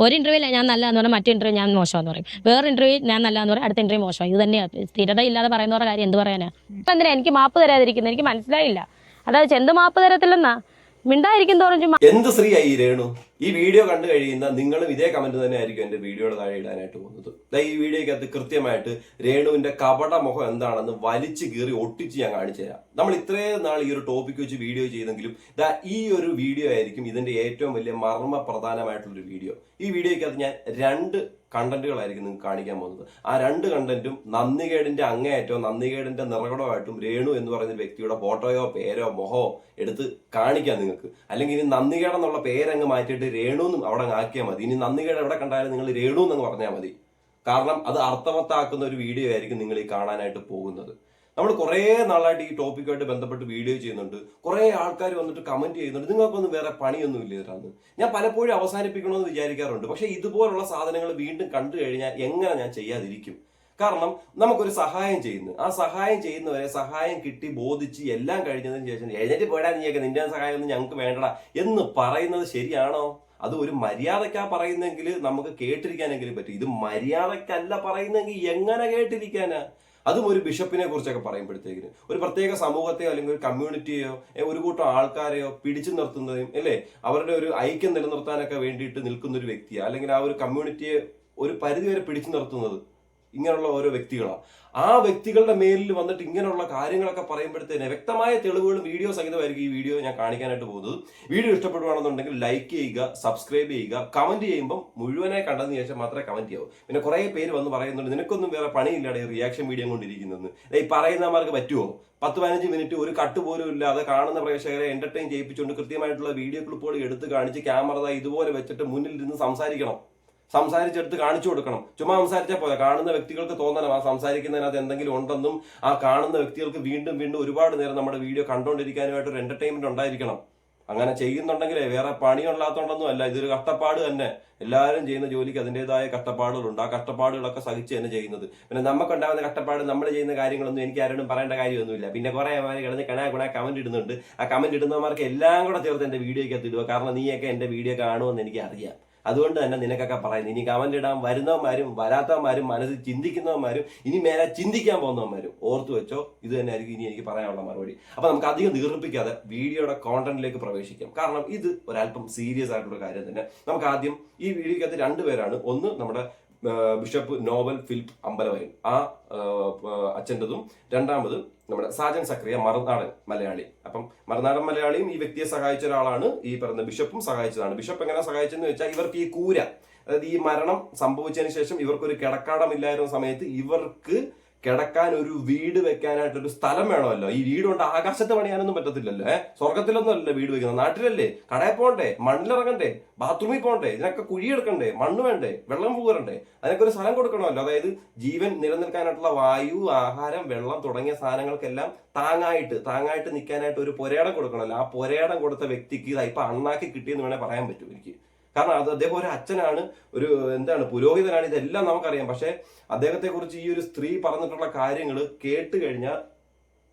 ഒരു ഇന്റർവ്യൂവിൽ ഞാൻ നല്ല എന്ന് പറഞ്ഞാൽ മറ്റേ ഇന്റർവ്യൂ ഞാൻ മോശമെന്ന് പറയും. വേറെ ഇന്റർവ്യൂ ഞാൻ നല്ല എന്ന് പറയും. അടുത്ത ഇന്റർവ്യൂ മോശം ഇത് തന്നെയാണ് സ്ഥിരത ഇല്ലാതെ പറയുന്നവരുടെ കാര്യം എന്ത് പറയാനാ? എന്തിനാ എനിക്ക് മാപ്പ് തരാതിരിക്കുന്നത് എനിക്ക് മനസ്സിലായില്ല. അതായത് എന്ത് മാപ്പ് തരത്തില്ലെന്നാ? മിണ്ടായിരിക്കും തോറും ചുമ്മാ. എന്ത് സ്ത്രീയായി ഈ രേണു? ഈ വീഡിയോ കണ്ടു കഴിയുന്ന നിങ്ങളും ഇതേ കമന്റ് തന്നെ ആയിരിക്കും എന്റെ വീഡിയോയുടെ താഴെ ഇടാനായിട്ട് പോകുന്നത്. ഈ അത് കൃത്യമായിട്ട് രേണുവിന്റെ കപട മുഖം എന്താണെന്ന് വലിച്ചു കീറി ഒട്ടിച്ച് ഞാൻ കാണിച്ചു തരാം. നമ്മൾ ഇത്രയും നാൾ ഈ ഒരു ടോപ്പിക് വെച്ച് വീഡിയോ ചെയ്തെങ്കിലും ദാ ഈ ഒരു വീഡിയോ ആയിരിക്കും ഇതിന്റെ ഏറ്റവും വലിയ മർമ്മ പ്രധാനമായിട്ടുള്ള ഒരു വീഡിയോ. ഈ വീഡിയോക്കകത്ത് ഞാൻ രണ്ട് കണ്ടന്റുകളായിരിക്കും നിങ്ങൾക്ക് കാണിക്കാൻ പോകുന്നത്. ആ രണ്ട് കണ്ടന്റും നന്ദികേടിന്റെ അങ്ങേയറ്റവും നന്ദികേടിന്റെ നിറകടമായിട്ടും രേണു എന്ന് പറയുന്ന വ്യക്തിയുടെ ഫോട്ടോയോ പേരോ മൊഹോ എടുത്ത് കാണിക്കാം നിങ്ങൾക്ക്. അല്ലെങ്കിൽ ഇനി നന്ദികേടെന്നുള്ള പേരങ്ങ് മാറ്റിയിട്ട് രേണു എന്നും അവിടെ ആക്കിയാൽ മതി. ഇനി നന്ദികേട് എവിടെ കണ്ടാലും നിങ്ങൾ രേണു എന്നങ്ങ് പറഞ്ഞാൽ മതി. കാരണം അത് അർത്ഥവത്താക്കുന്ന ഒരു വീഡിയോ ആയിരിക്കും നിങ്ങൾ ഈ കാണാനായിട്ട് പോകുന്നത്. നമ്മൾ കുറേ നാളായിട്ട് ഈ ടോപ്പിക്കായിട്ട് ബന്ധപ്പെട്ട് വീഡിയോ ചെയ്യുന്നുണ്ട്. കുറേ ആൾക്കാർ വന്നിട്ട് കമന്റ് ചെയ്യുന്നുണ്ട്. നിങ്ങൾക്കൊന്നും വേറെ പണിയൊന്നും ഇല്ല ഇതിനകത്ത് ഞാൻ പലപ്പോഴും അവസാനിപ്പിക്കണമെന്ന് വിചാരിക്കാറുണ്ട്. പക്ഷെ ഇതുപോലുള്ള സാധനങ്ങൾ വീണ്ടും കണ്ടു കഴിഞ്ഞാൽ എങ്ങനെ ഞാൻ ചെയ്യാതിരിക്കും? കാരണം നമുക്കൊരു സഹായം ചെയ്യുന്നു. ആ സഹായം ചെയ്യുന്നവരെ സഹായം കിട്ടി ബോധിച്ച് എല്ലാം കഴിഞ്ഞതിന് ശേഷം എഴുന്നേറ്റ് പോടാ നീയൊക്കെ. നിന്റെ സഹായം ഒന്നും ഞങ്ങൾക്ക് വേണ്ടടാ എന്ന് പറയുന്നത് ശരിയാണോ? അത് ഒരു മര്യാദക്കാ പറയുന്നെങ്കിൽ നമുക്ക് കേട്ടിരിക്കാനെങ്കിലും പറ്റും. ഇത് മര്യാദക്കല്ല പറയുന്നെങ്കിൽ എങ്ങനെ കേട്ടിരിക്കാനാ? അതും ഒരു ബിഷപ്പിനെ കുറിച്ചൊക്കെ പറയുമ്പോഴത്തേക്കിന് ഒരു പ്രത്യേക സമൂഹത്തെയോ അല്ലെങ്കിൽ ഒരു കമ്മ്യൂണിറ്റിയോ ഒരു കൂട്ടം ആൾക്കാരെയോ പിടിച്ചു നിർത്തുന്നതും അല്ലേ? അവരുടെ ഒരു ഐക്യം നിലനിർത്താനൊക്കെ വേണ്ടിയിട്ട് നിൽക്കുന്ന ഒരു വ്യക്തിയാണ് അല്ലെങ്കിൽ ആ ഒരു കമ്മ്യൂണിറ്റിയെ ഒരു പരിധി വരെ പിടിച്ചു നിർത്തുന്നത് ഇങ്ങനെയുള്ള ഓരോ വ്യക്തികളാണ് ആ വ്യക്തികളുടെ മേലിൽ വന്നിട്ട് ഇങ്ങനെയുള്ള കാര്യങ്ങളൊക്കെ പറയുമ്പോഴത്തേന് വ്യക്തമായ തെളിവുകളും വീഡിയോ സഹിതമായിരിക്കും ഈ വീഡിയോ ഞാൻ കാണിക്കാനായിട്ട് പോകുന്നത്. വീഡിയോ ഇഷ്ടപ്പെടുകയാണെന്നുണ്ടെങ്കിൽ ലൈക്ക് ചെയ്യുക സബ്സ്ക്രൈബ് ചെയ്യുക കമന്റ് ചെയ്യുമ്പോൾ മുഴുവനായി കണ്ടതിന് ശേഷം മാത്രമേ കമന്റ് ചെയ്യാവൂ. പിന്നെ കുറേ പേര് വന്ന് പറയുന്നുണ്ട് നിനക്കൊന്നും വേറെ പണിയില്ലാതെ റിയാക്ഷൻ വീഡിയോ കൊണ്ടിരിക്കുന്നത് ഈ പറയുന്നവർക്ക് പറ്റുമോ പത്ത് പതിനഞ്ച് മിനിറ്റ് ഒരു കട്ട് പോലും ഇല്ലാതെ കാണുന്ന പ്രേക്ഷകരെ എന്റർടൈൻ ചെയ്യിപ്പിച്ചുകൊണ്ട് കൃത്യമായിട്ടുള്ള വീഡിയോ ക്ലിപ്പുകൾ എടുത്ത് കാണിച്ച് ക്യാമറ ഇതുപോലെ വെച്ചിട്ട് മുന്നിൽ ഇരുന്ന് സംസാരിക്കണം. സംസാരിച്ചെടുത്ത് കാണിച്ചു കൊടുക്കണം. ചുമ്മാ സംസാരിച്ചാൽ പോലെ കാണുന്ന വ്യക്തികൾക്ക് തോന്നണം. ആ സംസാരിക്കുന്നതിനകത്ത് എന്തെങ്കിലും ഉണ്ടെന്നും ആ കാണുന്ന വ്യക്തികൾക്ക് വീണ്ടും വീണ്ടും ഒരുപാട് നേരം നമ്മുടെ വീഡിയോ കണ്ടുകൊണ്ടിരിക്കാനുമായിട്ട് ഒരു എന്റർടൈൻമെന്റ് ഉണ്ടായിരിക്കണം. അങ്ങനെ ചെയ്യുന്നുണ്ടെങ്കിലേ വേറെ പണിയുള്ളാത്തോണ്ടൊന്നും അല്ല. ഇതൊരു കഷ്ടപ്പാട് തന്നെ. എല്ലാവരും ചെയ്യുന്ന ജോലിക്ക് അതിന്റെതായ കഷ്ടപ്പാടുകളുണ്ട്. ആ കഷ്ടപ്പാടുകളൊക്കെ സഹിച്ച് തന്നെ ചെയ്യുന്നത്. പിന്നെ നമുക്കുണ്ടാകുന്ന കഷ്ടപ്പാട് നമ്മൾ ചെയ്യുന്ന കാര്യങ്ങളൊന്നും എനിക്ക് ആരോടും പറയേണ്ട കാര്യമൊന്നുമില്ല. പിന്നെ കുറെ പേര് കിടന്ന് കണാ കുണ കമന്റ് ഇടുന്നുണ്ട്. ആ കമന്റ് ഇടുന്നവർക്ക് എല്ലാം കൂടെ ചേർത്ത് എന്റെ വീഡിയോയ്ക്കകത്ത് ഇടുക. കാരണം നീയൊക്കെ എന്റെ വീഡിയോ കാണുമെന്ന് എനിക്ക് അറിയാം അതുകൊണ്ട് തന്നെ നിനക്കൊക്കെ പറയുന്നത് ഇനി കമന്റ് ഇടാൻ വരുന്നവന്മാരും വരാത്തവന്മാരും മനസ്സിൽ ചിന്തിക്കുന്നവന്മാരും ഇനി മേലെ ചിന്തിക്കാൻ പോകുന്നവന്മാരും ഓർത്തു വെച്ചോ ഇത് തന്നെ ആയിരിക്കും ഇനി എനിക്ക് പറയാനുള്ള മറുപടി. അപ്പൊ നമുക്ക് അധികം ദീർഘിപ്പിക്കാതെ വീഡിയോയുടെ കോണ്ടന്റിലേക്ക് പ്രവേശിക്കാം. കാരണം ഇത് ഒരല്പം സീരിയസ് ആയിട്ടുള്ള കാര്യം തന്നെ. നമുക്ക് ആദ്യം ഈ വീഡിയോക്കകത്ത് രണ്ടുപേരാണ് ഒന്ന് നമ്മുടെ ബിഷപ്പ് നോവൽ ഫിലിപ്പ് അമ്പലവയൽ ആ അച്ഛന്റെതും. രണ്ടാമത് നമ്മുടെ സാജൻ സക്രിയ മറുനാടൻ മലയാളി. അപ്പം മറുനാടൻ മലയാളിയും ഈ വ്യക്തിയെ സഹായിച്ച ഒരാളാണ് ഈ പറയുന്ന ബിഷപ്പും സഹായിച്ചതാണ്. ബിഷപ്പ് എങ്ങനെ സഹായിച്ചെന്ന് വെച്ചാൽ ഇവർക്ക് ഈ കൂര അതായത് ഈ മരണം സംഭവിച്ചതിന് ശേഷം ഇവർക്കൊരു കിടക്കാടമില്ലായിരുന്ന സമയത്ത് ഇവർക്ക് കിടക്കാൻ ഒരു വീട് വെക്കാനായിട്ട് ഒരു സ്ഥലം വേണമല്ലോ. ഈ വീട് കൊണ്ട് ആകാശത്ത് പണിയാനൊന്നും പറ്റത്തില്ലല്ലോ ഏഹ് സ്വർഗത്തിലൊന്നും അല്ലല്ലോ വീട് വെക്കുന്നത്. നാട്ടിലല്ലേ? കടയിൽ പോകണ്ടേ? മണ്ണിലിറങ്ങണ്ടേ? ബാത്റൂമിൽ പോകണ്ടേ? ഇതിനൊക്കെ കുഴിയെടുക്കണ്ടേ മണ്ണ് വേണ്ടേ? വെള്ളം പൂകരണ്ടേ അതിനൊക്കെ ഒരു സ്ഥലം കൊടുക്കണമല്ലോ. അതായത് ജീവൻ നിലനിൽക്കാനായിട്ടുള്ള വായു ആഹാരം വെള്ളം തുടങ്ങിയ സാധനങ്ങൾക്കെല്ലാം താങ്ങായിട്ട് താങ്ങായിട്ട് നിൽക്കാനായിട്ട് ഒരു പൊരേടം കൊടുക്കണമല്ലോ. ആ പൊരേടം കൊടുത്ത വ്യക്തിക്ക് ഇതാ ഇപ്പൊ അണ്ണാക്കി കിട്ടിയെന്ന് വേണേൽ പറയാൻ പറ്റും എനിക്ക്. കാരണം അത് അദ്ദേഹം ഒരു അച്ഛനാണ് ഒരു എന്താണ് പുരോഹിതനാണ് ഇതെല്ലാം നമുക്കറിയാം. പക്ഷെ അദ്ദേഹത്തെ കുറിച്ച് ഈ ഒരു സ്ത്രീ പറഞ്ഞിട്ടുള്ള കാര്യങ്ങൾ കേട്ട് കഴിഞ്ഞാൽ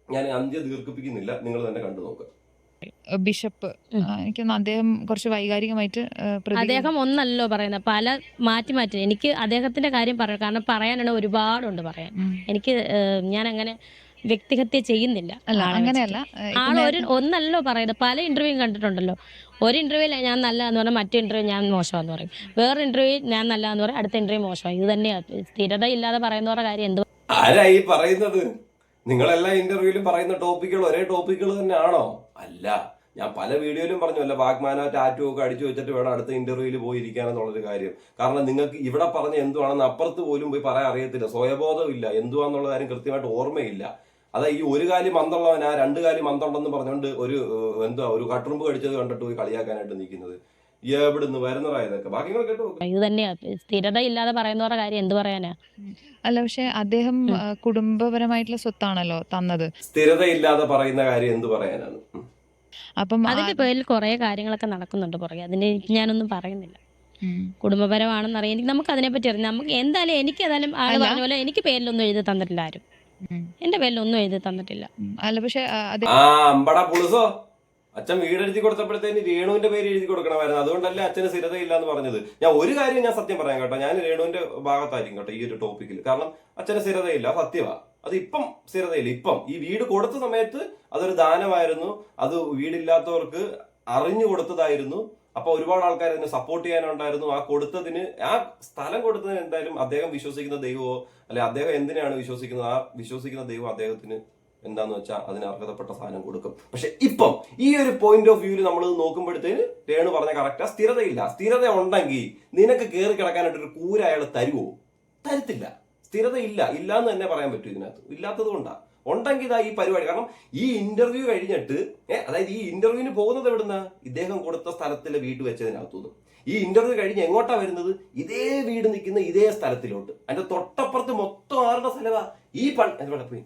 ഞാൻ അന്ത്യ ദീർഘിപ്പിക്കുന്നില്ല. നിങ്ങൾ തന്നെ കണ്ടു നോക്കുക ബിഷപ്പ് എനിക്ക് അദ്ദേഹം കുറച്ച് വൈകാരികമായിട്ട് അദ്ദേഹം ഒന്നല്ലോ പറയുന്നത്. പല മാറ്റി മാറ്റി. എനിക്ക് അദ്ദേഹത്തിന്റെ കാര്യം പറയാം കാരണം പറയാനാണ് ഒരുപാടുണ്ട് പറയാൻ. എനിക്ക് ഞാൻ അങ്ങനെ വ്യക്തിഹത്യ ചെയ്യുന്നില്ല അങ്ങനെയല്ല. വെച്ചിട്ട്. ആ, ആൾ ഒരു നേരത്തെ- ഒന്നല്ലോ പറയുന്നത്. പല ഇന്റർവ്യൂ കണ്ടിട്ടുണ്ടല്ലോ. ഒരു ഇന്റർവ്യൂ ഞാൻ നല്ല എന്ന് പറഞ്ഞാൽ മറ്റേ ഇന്റർവ്യൂ ഞാൻ മോശമാന്ന് പറയും. വേറെ ഇന്റർവ്യൂ ഞാൻ നല്ല എന്ന് പറയും അടുത്ത ഇന്റർവ്യൂ മോശമാണ് ഇത് തന്നെയാണ് സ്ഥിരത ഇല്ലാതെ പറയുന്നവരുടെ കാര്യം എന്ത് ആരായി പറയുന്നത്? നിങ്ങളെല്ലാ ഇന്റർവ്യൂവിലും പറയുന്ന ടോപ്പിക്കുകൾ ഒരേ ടോപ്പിക്കുകൾ തന്നെയാണോ? അല്ല. ഞാൻ പല വീഡിയോയിലും പറഞ്ഞു അല്ല വാഗ്മാനോ ടാറ്റോ ഒക്കെ അടിച്ചു വെച്ചിട്ട് വേണം അടുത്ത ഇന്റർവ്യൂവിൽ പോയി ഇരിക്കാനെന്നുള്ളൊരു കാര്യം. കാരണം നിങ്ങൾക്ക് ഇവിടെ പറഞ്ഞ എന്തുവാണെന്ന് അപ്പുറത്ത് പോലും പോയി പറയാൻ അറിയത്തില്ല. സ്വയബോധം ഇല്ല എന്തുവാന്നുള്ള കാര്യം കൃത്യമായിട്ട് ഓർമ്മയില്ല. അതാ ഈ ഒരു കാലി മന്തുള്ളവൻ ആ രണ്ട് കാലി മന്തുണ്ടെന്ന് പറഞ്ഞുകൊണ്ട് ഒരു എന്തോ ഒരു കട്ടുറുമ്പ് കടിച്ചത് കണ്ടിട്ട് പോയി കളിയാക്കാനായിട്ട് നിൽക്കുന്നത്. എവിടുന്ന് വരുന്നതായതൊക്കെ ബാക്കിങ്ങൾ കേട്ടു നോക്ക്. ഇത് തന്നെയാ. സ്ഥിരത ഇല്ലാതെ പറയുന്നവരുടെ കാര്യം എന്ത് പറയാനാ? അല്ല പക്ഷെ അദ്ദേഹം. കുടുംബപരമായിട്ടുള്ള സ്വത്താണല്ലോ തന്നത്. സ്ഥിരതയില്ലാതെ പറയുന്ന കാര്യം എന്ത് പറയാനാണ്? അപ്പം അതിന്റെ പേരിൽ കുറെ കാര്യങ്ങളൊക്കെ നടക്കുന്നുണ്ട് പുറകെ. അതിന് ഞാനൊന്നും പറയുന്നില്ല. കുടുംബപരമാണെന്നറിയാം. എനിക്ക് നമുക്ക് അതിനെപ്പറ്റി അറിയാം. നമുക്ക് എന്തായാലും എനിക്ക് ഏതായാലും ആൾ. പറഞ്ഞ പോലെ എനിക്ക് പേരിലൊന്നും എഴുതി തന്നിട്ടില്ല ആരും. എന്റെ പേരിലൊന്നും എഴുതി തന്നിട്ടില്ല. അല്ല പക്ഷെ ആ, അത് ആ അമ്പട പുളുസോ. അച്ഛൻ വീട് എഴുതി കൊടുത്തപ്പോഴത്തേന് രേണുവിന്റെ പേര് എഴുതി കൊടുക്കണമായിരുന്നു. അതുകൊണ്ടല്ലേ അച്ഛന് സ്ഥിരതയില്ല എന്ന് പറഞ്ഞത്. ഞാൻ ഒരു കാര്യം ഞാൻ സത്യം പറയാം കേട്ടോ. ഞാൻ രേണുവിന്റെ ഭാഗത്തായിരിക്കും കേട്ടോ ഈ ഒരു ടോപ്പിക്കിൽ കാരണം അച്ഛന് സ്ഥിരതയില്ല. സത്യമാ അത് ഇപ്പം സ്ഥിരതയില്ല. ഇപ്പം ഈ വീട് കൊടുത്ത സമയത്ത് അതൊരു ദാനമായിരുന്നു. അത് വീടില്ലാത്തവർക്ക് അറിഞ്ഞു കൊടുത്തതായിരുന്നു. അപ്പൊ ഒരുപാട് ആൾക്കാർ അതിനെ സപ്പോർട്ട് ചെയ്യാനുണ്ടായിരുന്നു. ആ കൊടുത്തതിന് ആ സ്ഥലം കൊടുത്തതിന് എന്തായാലും അദ്ദേഹം വിശ്വസിക്കുന്ന ദൈവമോ അല്ലെ അദ്ദേഹം എന്തിനാണ് വിശ്വസിക്കുന്നത്? ആ വിശ്വസിക്കുന്ന ദൈവം അദ്ദേഹത്തിന് എന്താന്ന് വെച്ചാൽ അതിന് അർഹതപ്പെട്ട സാധനം കൊടുക്കും. പക്ഷെ ഇപ്പം ഈ ഒരു പോയിന്റ് ഓഫ് വ്യൂവിൽ നമ്മൾ നോക്കുമ്പോഴത്തേന് രേണു പറഞ്ഞ കറക്റ്റാ സ്ഥിരതയില്ല. സ്ഥിരത ഉണ്ടെങ്കിൽ നിനക്ക് കയറി കിടക്കാനായിട്ട് ഒരു കൂര അയാൾ തരുവോ? തരത്തില്ല. സ്ഥിരതയില്ല. ഇല്ല എന്ന് തന്നെ പറയാൻ പറ്റും ഇതിനകത്ത്. ഇല്ലാത്തത് കൊണ്ടാ. ഉണ്ടെങ്കിൽ ഇതാ ഈ പരിപാടി. കാരണം ഈ ഇന്റർവ്യൂ കഴിഞ്ഞിട്ട് അതായത് ഈ ഇന്റർവ്യൂവിന് പോകുന്നത് എവിടുന്ന? ഇദ്ദേഹം കൊടുത്ത സ്ഥലത്തിലെ വീട് വെച്ചതിനകത്തുനിന്ന്. ഈ ഇന്റർവ്യൂ കഴിഞ്ഞ് എങ്ങോട്ടാ വരുന്നത്? ഇതേ വീട് നിൽക്കുന്ന ഇതേ സ്ഥലത്തിലോട്ട്. അതിന്റെ തൊട്ടപ്പുറത്ത് മൊത്തം ആരുടെ സ്ഥലമാ ഈ പള്ളി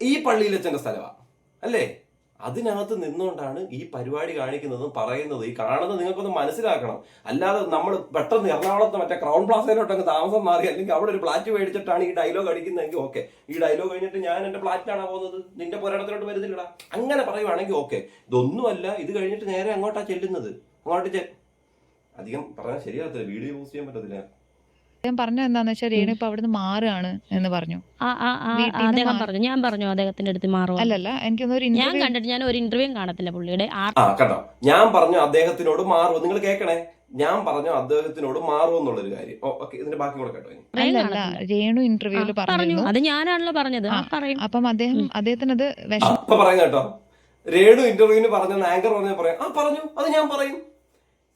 ഈ പള്ളിയിലച്ഛന്റെ സ്ഥലമാ അല്ലേ? അതിനകത്ത് നിന്നുകൊണ്ടാണ് ഈ പരിപാടി കാണിക്കുന്നതും പറയുന്നത് ഈ കാണുന്നത് നിങ്ങൾക്കൊന്ന് മനസ്സിലാക്കണം. അല്ലാതെ നമ്മൾ പെട്ടെന്ന് എറണാകുളത്ത് മറ്റേ ക്രൗൺ പ്ലാസയിലോട്ടൊക്കെ താമസം മാറി അല്ലെങ്കിൽ അവിടെ ഒരു ഫ്ലാറ്റ് മേടിച്ചിട്ടാണ് ഈ ഡയലോഗ് അടിക്കുന്നതെങ്കിൽ ഓക്കെ ഈ ഡയലോഗ് കഴിഞ്ഞിട്ട് ഞാൻ എന്റെ ഫ്ലാറ്റിലാണ് പോകുന്നത്? നിന്റെ പോരാട്ടത്തിലോട്ട് വരുന്നില്ലടാ. അങ്ങനെ പറയുവാണെങ്കിൽ ഓക്കെ ഇതൊന്നുമല്ല ഇത് കഴിഞ്ഞിട്ട് നേരെ അങ്ങോട്ടാണ് ചെല്ലുന്നത്. അങ്ങോട്ട് അധികം പറഞ്ഞാൽ ശരിയാകത്തില്ല. വീഡിയോ പോസ്റ്റ് ചെയ്യാൻ പറ്റത്തില്ല. അദ്ദേഹം പറഞ്ഞു എന്താന്ന് വെച്ചാൽ രേണു ഇപ്പൊ അവിടുന്ന് മാറുകയാണ് എന്ന് പറഞ്ഞു. അദ്ദേഹം പറഞ്ഞു. ഞാൻ പറഞ്ഞു അദ്ദേഹത്തിന്റെ അടുത്ത് മാറുമോ അല്ലല്ല എനിക്ക് ഞാൻ കണ്ടിട്ട് ഞാൻ ഒരു ഇന്റർവ്യൂ കാണത്തില്ല പുള്ളിയുടെ. കണ്ടോ? ഞാൻ പറഞ്ഞു അദ്ദേഹത്തിനോട് മാറുമോ നിങ്ങൾ കേക്കണേ? ഞാൻ പറഞ്ഞു അദ്ദേഹത്തിനോട് മാറുമോ എന്നുള്ളൊരു കാര്യം ഓക്കെ ഇതിന്റെ ബാക്കി കൂടെ കേട്ടോ അല്ലല്ല. രേണു ഇന്റർവ്യൂൽ പറഞ്ഞു. അത് ഞാനാണല്ലോ പറഞ്ഞത്. അപ്പം അദ്ദേഹം അദ്ദേഹത്തിന് അത് പറയാം കേട്ടോ. രേണു ഇന്റർവ്യൂവിന് പറഞ്ഞ ആങ്കർ പറഞ്ഞ പറയാം. ആ പറഞ്ഞു. അത് ഞാൻ പറയും.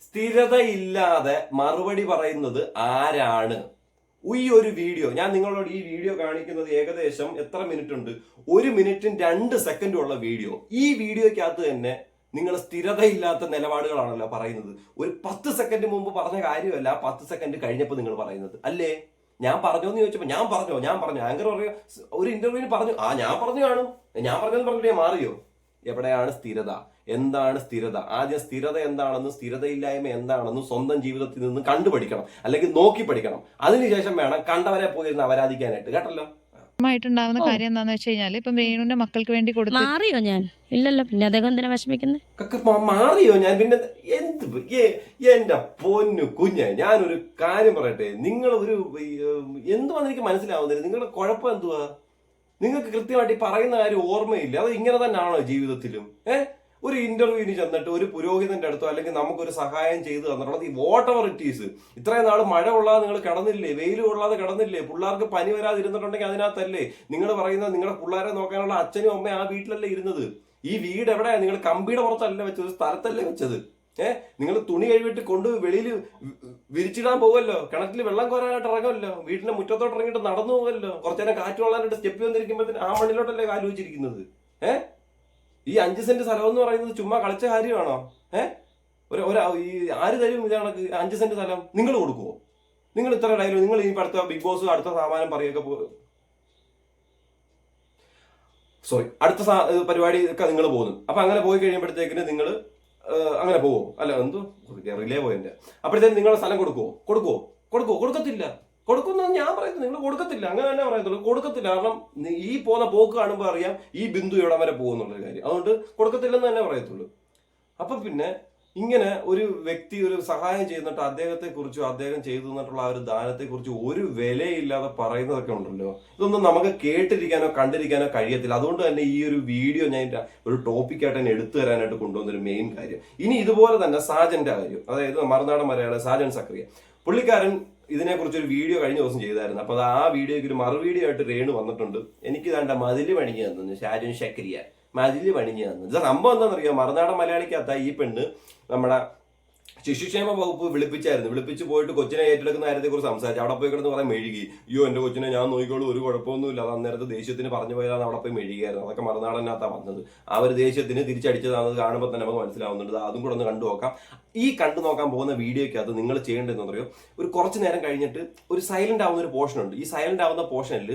സ്ഥിരതയില്ലാതെ മറുപടി പറയുന്നത് ആരാണ്? ഈ ഒരു വീഡിയോ ഞാൻ നിങ്ങളോട് ഈ വീഡിയോ കാണിക്കുന്നത് ഏകദേശം എത്ര മിനിറ്റ് ഉണ്ട് ഒരു മിനിറ്റും രണ്ട് സെക്കൻഡും ഉള്ള വീഡിയോ. ഈ വീഡിയോയ്ക്കകത്ത് തന്നെ നിങ്ങൾ സ്ഥിരതയില്ലാത്ത നിലപാടുകളാണല്ലോ പറയുന്നത്. ഒരു പത്ത് സെക്കൻഡ് മുമ്പ് പറഞ്ഞ കാര്യമല്ല പത്ത് സെക്കൻഡ് കഴിഞ്ഞപ്പോൾ നിങ്ങൾ പറയുന്നത്. അല്ലേ? ഞാൻ പറഞ്ഞോ എന്ന് ചോദിച്ചപ്പോൾ ഞാൻ പറഞ്ഞോ ഞാൻ പറഞ്ഞു. ആങ്കർ പറയോ ഒരു ഇന്റർവ്യൂവിന് പറഞ്ഞു. ആ ഞാൻ പറഞ്ഞു കാണും. ഞാൻ പറഞ്ഞെന്ന് പറഞ്ഞിട്ട് മാറിയോ? എവിടെയാണ് സ്ഥിരത? എന്താണ് സ്ഥിരത? ആദ്യം സ്ഥിരത എന്താണെന്നും സ്ഥിരതയില്ലായ്മ എന്താണെന്നും സ്വന്തം ജീവിതത്തിൽ നിന്ന് കണ്ടുപഠിക്കണം. അല്ലെങ്കിൽ നോക്കി പഠിക്കണം. അതിനുശേഷം വേണം കണ്ടവരെ പോയിരുന്ന് അപരാധിക്കാനായിട്ട് കേട്ടല്ലോ? ആയിട്ടുണ്ടാവുന്ന. കാര്യം എന്താന്ന് വെച്ച് കഴിഞ്ഞാൽ ഇപ്പൊ രേണുവിന്റെ മക്കൾക്ക് വേണ്ടി കൊടുത്തു മാറിയോ ഞാൻ? ഇല്ലല്ലോ. പിന്നെ അദ്ദേഹം എന്തിനാ വിഷമിക്കുന്നത് കക്ക മാ- മാറിയോ ഞാൻ? പിന്നെ എന്ത് പ- ഏ- എന്റെ പൊന്നു കുഞ്ഞ് ഞാനൊരു കാര്യം പറയട്ടെ. നിങ്ങൾ ഒരു ഈ, ഉം, എന്തുവാന്ന് എനിക്ക് മനസ്സിലാവുന്നില്ല. നിങ്ങളുടെ കുഴപ്പം എന്തുവാ? നിങ്ങൾക്ക് കൃത്യമായിട്ട് ഈ പറയുന്ന കാര്യം ഓർമ്മയില്ല? അത് ഇങ്ങനെ തന്നെയാണോ ജീവിതത്തിലും? ഏഹ് ഒരു ഇന്റർവ്യൂവിന് ചെന്നിട്ട് ഒരു പുരോഹിതന്റെ അടുത്തോ അല്ലെങ്കിൽ നമുക്കൊരു സഹായം ചെയ്തു തന്നിട്ടുള്ളത് ഈ വാട്ട് എവർ ഇറ്റ് ഈസ് ഇത്രയും നാൾ മഴ കൊള്ളാതെ നിങ്ങൾ കിടന്നില്ലേ? വെയിൽ കൊള്ളാതെ കിടന്നില്ലേ? പിള്ളേർക്ക് പനി വരാതിരുന്നിട്ടുണ്ടെങ്കിൽ അതിനകത്തല്ലേ? നിങ്ങൾ പറയുന്നത് നിങ്ങളുടെ പിള്ളേരെ നോക്കാനുള്ള അച്ഛനും അമ്മയും ആ വീട്ടിലല്ലേ ഇരുന്നത്. ഈ വീട് എവിടെയാണ് നിങ്ങൾ കമ്പിയുടെ പുറത്തല്ല വെച്ചത്? സ്ഥലത്തല്ലേ വെച്ചത്? ഏഹ് നിങ്ങൾ തുണി കഴിവിട്ട് കൊണ്ട് വെളിയിൽ വിരിച്ചിടാൻ പോകുമല്ലോ കിണറ്റിൽ വെള്ളം കോരാനായിട്ട് ഇറങ്ങുമല്ലോ വീടിന്റെ മുറ്റത്തോട്ട് ഇറങ്ങിയിട്ട് നടന്നു പോകുമല്ലോ കുറച്ചു നേരം കാറ്റ് വളരാനായിട്ട് സ്റ്റെപ്പ് വന്നിരിക്കുമ്പോഴത്തേന് ആ മണ്ണിലോട്ടല്ലേ കാൽ വെച്ചിരിക്കുന്നത്. ഏഹ് ഈ അഞ്ച് സെന്റ് സ്ഥലം എന്ന് പറയുന്നത് ചുമ്മാ കളിച്ച കാര്യമാണോ? ഏഹ് ഒരു ഒരു ഈ ആര് തരും ഇത്? കണക്ക് അഞ്ച് സെന്റ് സ്ഥലം നിങ്ങൾ കൊടുക്കുവോ? നിങ്ങൾ ഇത്ര ഡയലോഗ് നിങ്ങൾ ഇനി അടുത്ത ബിഗ് ബോസ് അടുത്ത സാമാനം പറയുകയൊക്കെ പോ സോറി അടുത്ത പരിപാടി ഒക്കെ നിങ്ങൾ പോകുന്നു. അപ്പൊ അങ്ങനെ പോയി കഴിയുമ്പോഴത്തേക്കിന് നിങ്ങൾ അങ്ങനെ പോവോ? അല്ല എന്തോ? റിലേ പോയിന്റ് അപ്പോഴത്തേക്കും നിങ്ങൾ സ്ഥലം കൊടുക്കുവോ? കൊടുക്കുവോ? കൊടുക്കുവോ? കൊടുക്കത്തില്ല. കൊടുക്കുന്ന ഞാൻ പറയുന്നത് നിങ്ങൾ കൊടുക്കത്തില്ല. അങ്ങനെ തന്നെ പറയത്തുള്ളൂ കൊടുക്കത്തില്ല. കാരണം ഈ പോകുന്ന പോക്ക് കാണുമ്പോൾ അറിയാം ഈ ബിന്ദു എവിടെ വരെ പോകുന്നുള്ളൊരു കാര്യം. അതുകൊണ്ട് കൊടുക്കത്തില്ലെന്ന് തന്നെ പറയത്തുള്ളൂ. അപ്പം പിന്നെ ഇങ്ങനെ ഒരു വ്യക്തി ഒരു സഹായം ചെയ്യുന്നിട്ട് അദ്ദേഹത്തെ കുറിച്ചും അദ്ദേഹം ചെയ്തു തന്നിട്ടുള്ള ആ ഒരു ദാനത്തെ കുറിച്ച് ഒരു വിലയില്ലാതെ പറയുന്നതൊക്കെ ഉണ്ടല്ലോ. ഇതൊന്നും നമുക്ക് കേട്ടിരിക്കാനോ കണ്ടിരിക്കാനോ കഴിയത്തില്ല. അതുകൊണ്ട് തന്നെ ഈ ഒരു വീഡിയോ ഞാൻ ഒരു ടോപ്പിക്കായിട്ട് തന്നെ എടുത്തു തരാനായിട്ട് കൊണ്ടുവന്നൊരു മെയിൻ കാര്യം. ഇനി ഇതുപോലെ തന്നെ സാജന്റെ കാര്യം. അതായത് മറുനാടൻ മലയാള സാജൻ സക്രിയ. പുള്ളിക്കാരൻ ഇതിനെക്കുറിച്ച് ഒരു വീഡിയോ കഴിഞ്ഞ ദിവസം ചെയ്തായിരുന്നു. അപ്പൊ അത് ആ വീഡിയോക്ക് ഒരു മറുവീഡിയോ ആയിട്ട് രേണു വന്നിട്ടുണ്ട്. എനിക്ക് വേണ്ട മതിൽ തന്നു. ഷാജൻ ഷക്രിയ മതിൽ പണിഞ്ഞു തന്നു. ഇത് സംഭവം എന്താണെന്നറിയോ? മറുനാടൻ മലയാളിക്കകത്ത ഈ പെണ്ണ് നമ്മുടെ ശിശുക്ഷേമ വകുപ്പ് വിളിപ്പിച്ചായിരുന്നു. വിളിപ്പിച്ച് പോയിട്ട് കൊച്ചിനെ ഏറ്റെടുക്കുന്ന കാര്യത്തെ കുറിച്ച് സംസാരിച്ചു അവിടെ പോയി കിടന്ന് പറയാൻ മെഴുകി. അയ്യോ എന്റെ കൊച്ചിനെ ഞാൻ നോക്കിക്കോളൂ ഒരു കുഴപ്പമൊന്നുമില്ല. അത് അന്നേരത്തെ ദേഷ്യത്തിന് പറഞ്ഞു പോയതാണ് അവിടെ പോയി മെഴുകിയായിരുന്നു. അതൊക്കെ മറുനാടനകത്താണ് വന്നത്. ആ ഒരു ദേഷ്യത്തിന് തിരിച്ചടിച്ചതാണെന്ന് കാണുമ്പോൾ തന്നെ നമുക്ക് മനസ്സിലാവുന്നുണ്ട്. അത് കൂടെ ഒന്ന് കണ്ടു നോക്കാം. ഈ കണ്ടു നോക്കാൻ പോകുന്ന വീഡിയോയ്ക്ക് അത് നിങ്ങൾ ചെയ്യേണ്ടതെന്ന് പറയോ ഒരു കുറച്ച് നേരം കഴിഞ്ഞിട്ട് ഒരു സൈലന്റ് ആവുന്ന ഒരു പോർഷൻ ഉണ്ട്. ഈ സൈലന്റ് ആവുന്ന പോർഷനിൽ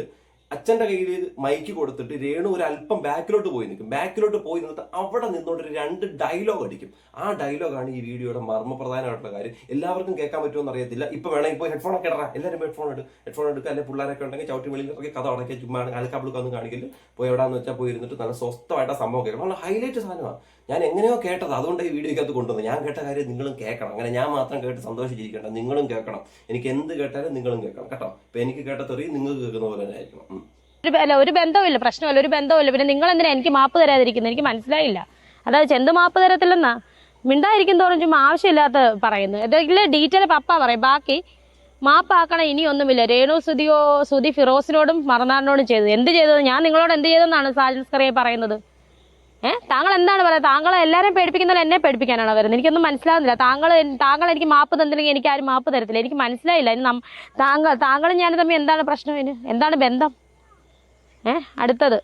അച്ഛന്റെ കയ്യിൽ മൈക്ക് കൊടുത്തിട്ട് രേണു ഒരു അല്പം ബാക്കിലോട്ട് പോയി നിൽക്കും. ബാക്കിലോട്ട് പോയി നിന്നിട്ട് അവിടെ നിന്നുകൊണ്ട് രണ്ട് ഡയലോഗ് അടിക്കും. ആ ഡയലോഗാണ് ഈ വീഡിയോയുടെ മർമ്മപ്രധാനമായിട്ടുള്ള കാര്യം. എല്ലാവർക്കും കേൾക്കാൻ പറ്റുമെന്ന് അറിയത്തില്ല. ഇപ്പൊ വേണമെങ്കിൽ ഇപ്പോൾ ഹെഡ്ഫോൺ ഒക്കെ ഇടറാ. എല്ലാവരും ഹെഡ്ഫോൺ എടുക്കും ഹെഡ്ഫോൺ എടുക്കുക. അല്ലെങ്കിൽ പിള്ളേരൊക്കെ ഉണ്ടെങ്കിൽ ചവിട്ടി വെളിയിൽ ഇറക്കി കഥ ഉണക്കിയ ചുമ്മാ അലക്കാപ്പിളൊക്കെ ഒന്നും കാണിക്കില്ല പോയി എവിടെയാന്ന് വെച്ചാൽ പോയി ഇരുന്നിട്ട് നല്ല സ്വസ്ഥമായിട്ട് സംഭവം കേൾക്കണം. നല്ല ഹൈലൈറ്റ് സാധനമാണ്. ഞാൻ എങ്ങനെയോ കേട്ടത് അതുകൊണ്ട് ഈ വീഡിയോയ്ക്കകത്ത് കൊണ്ടുവന്നു. ഞാൻ കേട്ട കാര്യം നിങ്ങളും കേൾക്കണം. അങ്ങനെ ഞാൻ മാത്രം കേട്ട് സന്തോഷിച്ചിരിക്കണ്ട നിങ്ങളും കേൾക്കണം. എനിക്ക് എന്ത് കേട്ടാലും നിങ്ങളും കേൾക്കണം കേട്ടോ? ഇപ്പൊ എനിക്ക് കേട്ട തെറി നിങ്ങൾക്ക് കേൾക്കുന്ന പോലെ തന്നെ ആയിരിക്കണം. അല്ല ഒരു ബന്ധവുമില്ല പ്രശ്നമല്ല ഒരു ബന്ധവുമില്ല. പിന്നെ നിങ്ങൾ എന്തിനാ എനിക്ക് മാപ്പ് തരാതിരിക്കുന്നത് എനിക്ക് മനസ്സിലായില്ല. അതായത് ചെന്ത് മാപ്പ് തരത്തില്ലെന്നാ? മിണ്ടായിരിക്കും തോറും ചുമ്മാ ആവശ്യമില്ലാത്ത പറയുന്നു. എന്തെങ്കിലും ഡീറ്റെയിൽ പപ്പ പറയും. ബാക്കി മാപ്പാക്കണം ഇനിയൊന്നുമില്ല. രേണു സുതിയോ സുതി ഫിറോസിനോടും മറന്നാടിനോടും ചെയ്തു എന്ത് ചെയ്തത്? ഞാൻ നിങ്ങളോട് എന്ത് ചെയ്തെന്നാണ് സാജൻസ്കറിയെ പറയുന്നത്? ഏഹ് താങ്കൾ എന്താണ് പറയുക? താങ്കൾ എല്ലാവരെയും പേടിപ്പിക്കുന്നത് എന്നെ പേടിപ്പിക്കാനാണ് വരുന്നത്? എനിക്കൊന്നും മനസ്സിലാവുന്നില്ല. താങ്കൾ താങ്കൾ എനിക്ക് മാപ്പ് തന്നില്ലെങ്കിൽ എനിക്ക് ആരും മാപ്പ് തരത്തില്ല. എനിക്ക് മനസ്സിലായില്ല. ഇനി താങ്കൾ താങ്കളും ഞാൻ തമ്മിൽ എന്താണ് പ്രശ്നം ഇനി? എന്താണ് ബന്ധം? ഏഹ് അടുത്തത്.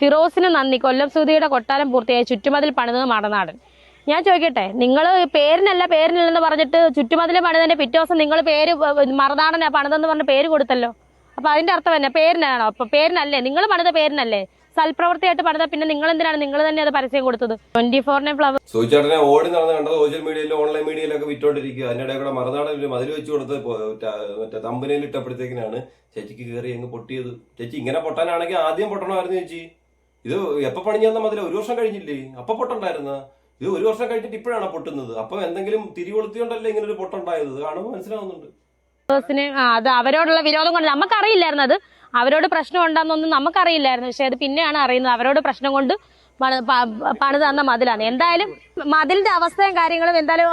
ഫിറോസിന് നന്ദി. കൊല്ലം സുധിയുടെ കൊട്ടാരം പൂർത്തിയായി. ചുറ്റുമതിൽ പണിതത് മടനാടൻ. ഞാൻ ചോദിക്കട്ടെ നിങ്ങൾ പേരിനല്ല പേരിനില്ലെന്ന് പറഞ്ഞിട്ട് ചുറ്റുമതിൽ പണിതന്നെ പിറ്റേ ദിവസം നിങ്ങൾ പേര് മറനാടനാ പണിതെന്ന് പറഞ്ഞ് പേര് കൊടുത്തല്ലോ. അപ്പൊ അതിന്റെ അർത്ഥം തന്നെ പേരിനാണോ? അപ്പൊ പേരിനല്ലേ? നിങ്ങൾ പണിത പേരിനല്ലേ? സൽപ്രവർത്തിയായിട്ട് പണിത പിന്നെ നിങ്ങൾ എന്തിനാണ് നിങ്ങൾ തന്നെ അത് പരസ്യം കൊടുത്തത്? ട്വന്റി ഫോറിനെ ഫ്ലവർ സൂചിച്ചേട്ടനെ ഓടി നടന്ന് കണ്ടത് സോഷ്യൽ മീഡിയയിലും ഓൺലൈൻ മീഡിയയിലൊക്കെ വിറ്റോണ്ടിരിക്കുക. അതിനിടെ കൂടെ മറുനാടനിൽ മതിൽ വെച്ച് കൊടുത്ത് മറ്റേ തമ്പനയിൽ ഇട്ടപ്പോഴത്തേക്കിനാണ് ചേച്ചിക്ക് കയറി അങ്ങ് പൊട്ടിയത്. ചേച്ചി ഇങ്ങനെ പൊട്ടാനാണെങ്കിൽ ആദ്യം പൊട്ടണമായിരുന്നു ചേച്ചി. ഇത് എപ്പോ പണിഞ്ഞ മതില? ഒരു വർഷം കഴിഞ്ഞില്ലേ? അപ്പൊ പൊട്ടണ്ടായിരുന്ന? ഇത് ഒരു വർഷം കഴിഞ്ഞിട്ട് ഇപ്പോഴാണ് പൊട്ടുന്നത്. അപ്പം എന്തെങ്കിലും തിരികൊളുത്തിയോണ്ടല്ലേ ഇങ്ങനെ ഒരു പൊട്ടുണ്ടായത് കാണുമ്പോൾ മനസ്സിലാവുന്നുണ്ട്. ആ, അത് അവരോടുള്ള വിരോധം കൊണ്ട് നമുക്കറിയില്ലായിരുന്നു അത്. അവരോട് പ്രശ്നം ഉണ്ടാകുന്നൊന്നും നമുക്കറിയില്ലായിരുന്നു. പക്ഷെ അത് പിന്നെയാണ് അറിയുന്നത്. അവരോട് പ്രശ്നം കൊണ്ട് പണി- തന്ന മതിലാണ് എന്തായാലും മതിലിന്റെ അവസ്ഥയും കാര്യങ്ങളും എന്തായാലും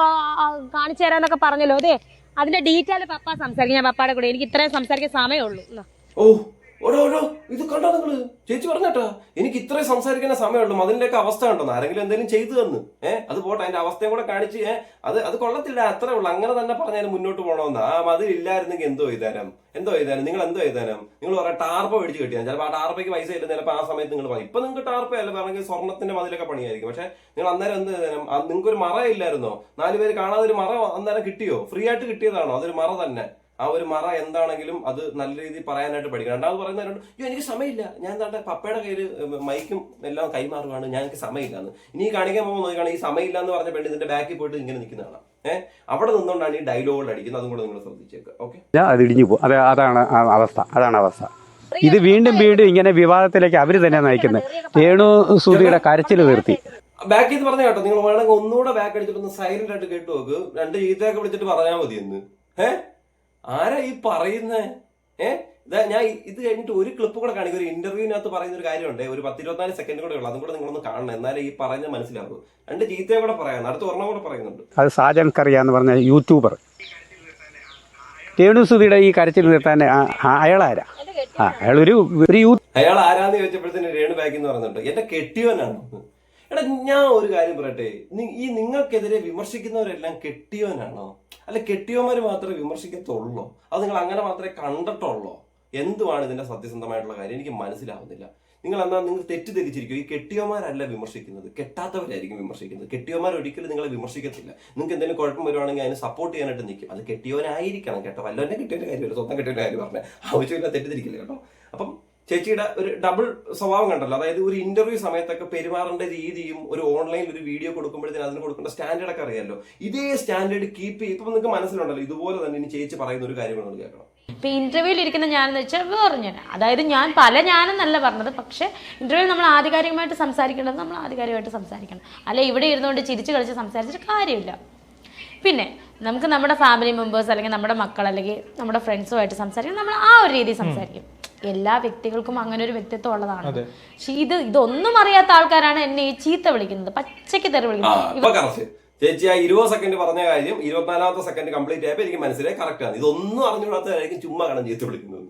കാണിച്ചു തരാന്നൊക്കെ പറഞ്ഞല്ലോ. അതെ അതിന്റെ ഡീറ്റെയിൽ പപ്പ സംസാരിക്കും. ഞാൻ പപ്പയുടെ കൂടെ. എനിക്ക് ഇത്രയും സംസാരിക്കാൻ സമയമുള്ളൂ ഓ. ഓടോ ഓടോ ഇത് കണ്ടോ നിങ്ങൾ ചേച്ചി പറഞ്ഞേട്ടാ എനിക്ക് ഇത്രയും സംസാരിക്കുന്ന സമയമുള്ളൂ. അതിന്റെയൊക്കെ അവസ്ഥ ഉണ്ടോ ആരെങ്കിലും എന്തെങ്കിലും ചെയ്തു തന്നു ഏഹ് അത് പോട്ടെ അതിന്റെ അവസ്ഥയും കൂടെ കാണിച്ച് ഏഹ് അത് അത് കൊള്ളത്തില്ല അത്രേ ഉള്ളൂ. അങ്ങനെ തന്നെ പറഞ്ഞാലും മുന്നോട്ട് പോകണമെന്ന് ആ മതിൽ ഇല്ലായിരുന്നെങ്കിൽ എന്തോ എഴുതാനും? എന്തോ എഴുതാനും? നിങ്ങൾ എന്തോ എഴുതാനും? നിങ്ങൾ പറയാം ടാർപ്പ മേടിച്ച് കിട്ടിയാൽ ചിലപ്പോൾ ആ ടാർപ്പയ്ക്ക് പൈസ ഇല്ല ചിലപ്പോൾ ആ സമയത്ത് നിങ്ങൾ പറയും. ഇപ്പൊ നിങ്ങൾക്ക് ടാർപ്പ അല്ല പറഞ്ഞെങ്കിൽ സ്വർണത്തിന്റെ മതിലൊക്കെ പണിയായിരിക്കും. പക്ഷെ നിങ്ങൾ അന്നേരം എന്ത് നിങ്ങൾക്ക് ഒരു മറ ഇല്ലായിരുന്നോ നാലുപേര് കാണാതെ ഒരു മറ അന്നേരം കിട്ടിയോ? ഫ്രീ ആയിട്ട് കിട്ടിയതാണോ? അതൊരു മറ തന്നെ. ആ ഒരു മറ എന്താണെങ്കിലും അത് നല്ല രീതിയിൽ പറയാനായിട്ട് പഠിക്കണം. രണ്ടാമത് പറയുന്നവരുണ്ട് അയ്യോ എനിക്ക് സമയമില്ല. ഞാൻ എന്താ പപ്പയുടെ കയ്യിൽ മൈക്കും എല്ലാം കൈമാറുകയാണ്. ഞാൻ എനിക്ക് സമയമില്ല എന്ന് ഇനി കാണിക്കാൻ പോകുമ്പോൾ നോക്കുകയാണ് ഈ സമയമില്ല എന്ന് പറഞ്ഞ പെണ്ണ് ഇതിന്റെ ബാക്കിൽ പോയിട്ട് ഇങ്ങനെ നിൽക്കുന്നതാണ് ഏഹ് അവിടെ നിന്നുകൊണ്ടാണ് ഈ ഡയലോഗുകൾ അടിക്കുന്നത്. അതും കൂടെ നിങ്ങൾ ശ്രദ്ധിച്ചേക്കുക ഓക്കെ? അത് ഇടിഞ്ഞു പോകും അതെ അതാണ് ആ അവസ്ഥ. അതാണ് അവസ്ഥ. ഇത് വീണ്ടും വീണ്ടും ഇങ്ങനെ വിവാദത്തിലേക്ക് അവർ തന്നെ നയിക്കുന്നത്. രേണു സുധിയുടെ കരച്ചിൽ നിർത്തി. ബാക്ക് ചെയ്ത് പറഞ്ഞ കേട്ടോ നിങ്ങൾ വേണമെങ്കിൽ ഒന്നുകൂടെ ബാക്ക് അടിച്ചിട്ട് ഒന്ന് സൈലന്റ് ആയിട്ട് കേട്ടു നോക്ക്. രണ്ട് ചീത്തയൊക്കെ വിളിച്ചിട്ട് പറഞ്ഞാൽ മതി എന്ന് ഏ? ആരാ ഈ പറയുന്നേ? ഏ? ഇതാ ഞാൻ ഇത് കഴിഞ്ഞിട്ട് ഒരു ക്ലിപ്പ് കൂടെ കാണിക്കും. ഒരു ഇന്റർവ്യൂവിനകത്ത് പറയുന്ന ഒരു കാര്യമുണ്ട്. ഒരു പത്തിരുപത്തിനാല് സെക്കൻഡ് കൂടെ ഉള്ളൂ. അതും കൂടെ നിങ്ങളൊന്ന് കാണണം. എന്നാലേ ഈ പറഞ്ഞ മനസ്സിലാവൂ. രണ്ട് ചീത്തയും കൂടെ പറയാം അടുത്ത ഒരെണ്ണം കൂടെ പറയുന്നുണ്ട്. അത് സാജൻ കറിയ എന്ന് പറഞ്ഞ യൂട്യൂബർ രേണു സുധിയുടെ ഈ കരച്ചിൽ നിർത്താൻ അയാൾ ആരാ അയാളൊരു? ഒരു യൂത്ത് അയാൾ ആരാന്ന് ചോദിച്ചപ്പോഴത്തേന് രേണു ബാഗ് എന്ന് പറയുന്നുണ്ട് എന്റെ കെട്ടിയവനാണ് എടാ ഞാൻ ഒരു കാര്യം പറയട്ടെ. ഈ നിങ്ങൾക്കെതിരെ വിമർശിക്കുന്നവരെല്ലാം കെട്ടിയവനാണോ? അല്ല കെട്ടിയവന്മാർ മാത്രമേ വിമർശിക്കത്തുള്ളൂ? അത് നിങ്ങൾ അങ്ങനെ മാത്രമേ കണ്ടിട്ടുള്ളോ? എന്തുമാണ് ഇതിന്റെ സത്യസന്ധമായിട്ടുള്ള കാര്യം? എനിക്ക് മനസ്സിലാവുന്നില്ല. നിങ്ങൾ എന്നാ നിങ്ങൾ തെറ്റിദ്ധരിച്ചിരിക്കും ഈ കെട്ടിയവന്മാരല്ല വിമർശിക്കുന്നത്. കെട്ടാത്തവരായിരിക്കും വിമർശിക്കുന്നത്. കെട്ടിയവന്മാർ ഒരിക്കലും നിങ്ങളെ വിമർശിക്കത്തില്ല. നിങ്ങൾക്ക് എന്തെങ്കിലും കുഴപ്പം വരുവാണെങ്കിൽ അതിന് സപ്പോർട്ട് ചെയ്യാനായിട്ട് നിൽക്കും. അത് കെട്ടിയവനായിരിക്കണം കേട്ടോ. വല്ലവന്റെ കെട്ടിയവന്റെ കാര്യമല്ല സ്വന്തം കെട്ടിയവന്റെ കാര്യം പറഞ്ഞത് ആവശ്യമില്ല തെറ്റിദ്ധരിക്കില്ല കേട്ടോ. അപ്പം ചേച്ചിയുടെ ഒരു ഡബിൾ സ്വഭാവം കണ്ടല്ലോ. അതായത് ഒരു ഇന്റർവ്യൂ സമയത്തൊക്കെ പെരുമാറേണ്ട രീതിയും ഒരു ഓൺലൈനിൽ ഒരു വീഡിയോ കൊടുക്കുമ്പോഴത്തേന് അതിന് കൊടുക്കേണ്ട സ്റ്റാൻഡേർഡ് ഒക്കെ അറിയാമല്ലോ ഇതേ സ്റ്റാൻഡേർഡ് കീപ്പ് ചെയ്യും നിങ്ങൾക്ക് മനസ്സിലുണ്ടല്ലോ. ഇതുപോലെ തന്നെ ഇനി ചേച്ചി പറയുന്ന ഒരു കാര്യം നമ്മൾ കേൾക്കണം. ഇപ്പൊ ഇന്റർവ്യൂവിൽ ഇരിക്കുന്ന ഞാനെന്ന് വെച്ചാൽ വേറെ ഞാൻ അതായത് ഞാൻ പല ഞാനെന്നല്ല പറഞ്ഞത് പക്ഷേ ഇന്റർവ്യൂവിൽ നമ്മൾ ആധികാരികമായിട്ട് സംസാരിക്കേണ്ടത് നമ്മൾ ആധികാരികമായിട്ട് സംസാരിക്കണം. അല്ലെ ഇവിടെ ഇരുന്നുകൊണ്ട് ചിരിച്ച് കളിച്ച് സംസാരിച്ചിട്ട് കാര്യമില്ല. പിന്നെ നമുക്ക് നമ്മുടെ ഫാമിലി മെമ്പേഴ്സ് അല്ലെങ്കിൽ നമ്മുടെ മക്കൾ അല്ലെങ്കിൽ നമ്മുടെ ഫ്രണ്ട്സുമായിട്ട് സംസാരിക്കണം. നമ്മൾ ആ ഒരു രീതിയിൽ സംസാരിക്കും. എല്ലാ വ്യക്തികൾക്കും അങ്ങനെ ഒരു വ്യക്തിത്വം ഉള്ളതാണ് പക്ഷെ ഇത് ഇതൊന്നും അറിയാത്ത ആൾക്കാരാണ് എന്നെ ഈ ചീത്ത വിളിക്കുന്നത്. പച്ചയ്ക്ക് തെറി വിളിക്കുന്നത്. ചേച്ചി ആ ഇരുപത് സെക്കൻഡ് പറഞ്ഞ കാര്യം ഇരുപത്തിനാലാമത്തെ സെക്കൻഡ് കംപ്ലീറ്റ് ആയപ്പോൾ എനിക്ക് മനസ്സിലായി കറക്റ്റ് ആണ്. ഇതൊന്നും അറിഞ്ഞുകൂടാത്തതായിരിക്കും ചുമ്മാ കാണാൻ ചീത്ത വിളിക്കുന്നത്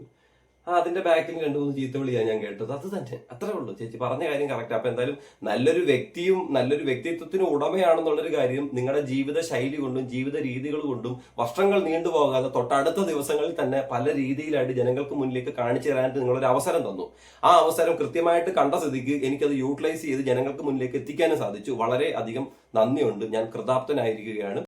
ആ അതിന്റെ ബാക്കിൽ രണ്ടു മൂന്ന് ചീത്ത വിളിയാണ് ഞാൻ കേട്ടത്. അത് തന്നെ. അത്രേ ഉള്ളൂ. ചേച്ചി പറഞ്ഞ കാര്യം കറക്റ്റ് അപ്പൊ എന്തായാലും നല്ലൊരു വ്യക്തിയും നല്ലൊരു വ്യക്തിത്വത്തിന് ഉടമയാണെന്നുള്ളൊരു കാര്യം നിങ്ങളുടെ ജീവിത ശൈലി കൊണ്ടും ജീവിത രീതികൾ കൊണ്ടും വർഷങ്ങൾ നീണ്ടുപോകാതെ തൊട്ടടുത്ത ദിവസങ്ങളിൽ തന്നെ പല രീതിയിലായിട്ട് ജനങ്ങൾക്ക് മുന്നിലേക്ക് കാണിച്ചു തരാനായിട്ട് നിങ്ങളൊരു അവസരം തന്നു. ആ അവസരം കൃത്യമായിട്ട് കണ്ട സ്ഥിതിക്ക് എനിക്കത് യൂട്ടിലൈസ് ചെയ്ത് ജനങ്ങൾക്ക് മുന്നിലേക്ക് എത്തിക്കാനും സാധിച്ചു. വളരെ അധികം നന്ദിയുണ്ട്. ഞാൻ കൃതാർത്ഥനായിരിക്കുകയാണ്